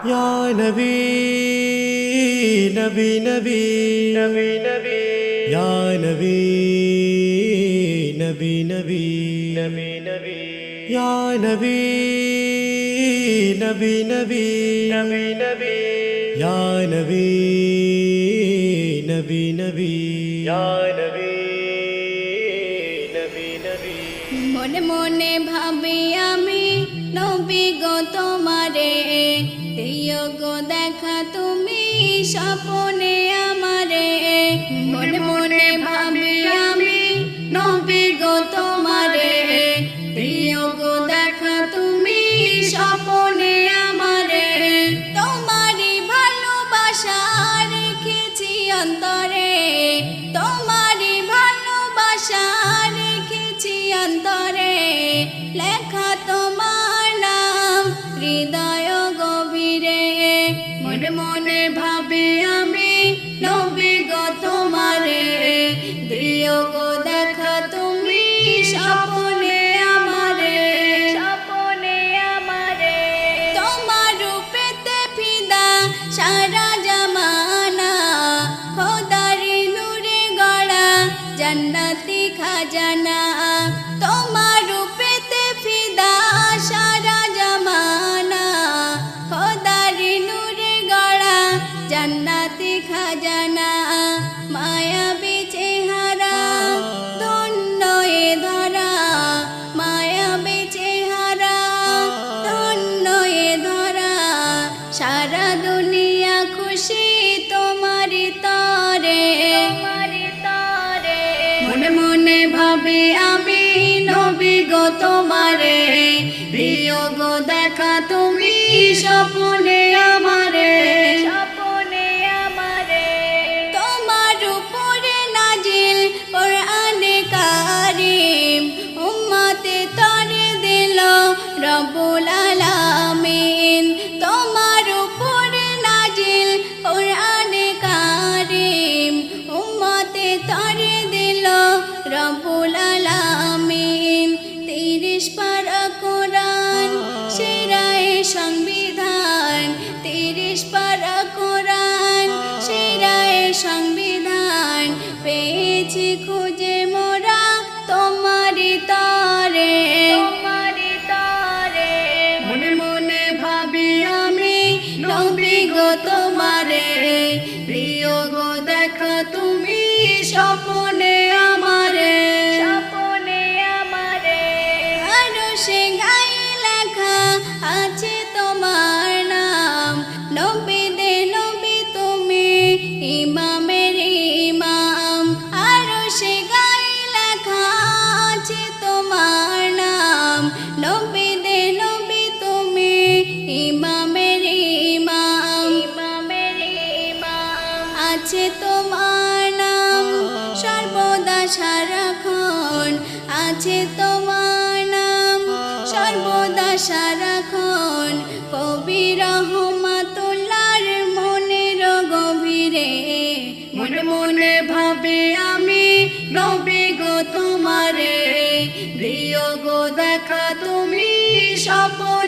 ইয়া নবী নবী নবী নবী নবী ইয়া নবী নবী নবী নবী নবী ইয়া নবী নবী নবী নবী নবী ইয়া নবী নবী নবী ইয়া নবী নবী নবী মনে মনে ভাবি আমি নবী গো তোমারে, দিও গো দেখা তুমি স্বপনে আমারে। মনে মনে ভাবি আমি, নবী গো তোমারে, দিও গো দেখা তুমি স্বপনে আমারে। তোমারই ভালোবাসা রেখেছি অন্তরে। ভাবে আমি নবী গো তোমারে। দিও গো দেখা তুমি স্বপনে আমারে। স্বপনে আমারে। তোমার রূপেতে ফিদা সারা জামানা। খোদারি নূরে গড়া জান্নাতি খাজানা। তোমার খাজানা মায়াবী চেহারা ধন্য এ ধরা মায়াবী চেহারা ধন্য এ ধরা। সারা দুনিয়া খুশি তোমারি তরে। মনে মনে ভাবে আমি নবী গো তোমারে প্রিয় গো দেখা তুমি স্বপনে। নবী গো তোমারে প্রিয় গো দেখা তুমি স্বপনে আছে তোমার নাম। সর্বদা সারাক্ষণ কবি রহমাতুল্লার মনের গভীরে। মনে মনে ভাবে আমি নবী গো তোমারে। প্রিয় গো, দেখা তুমি স্বপনে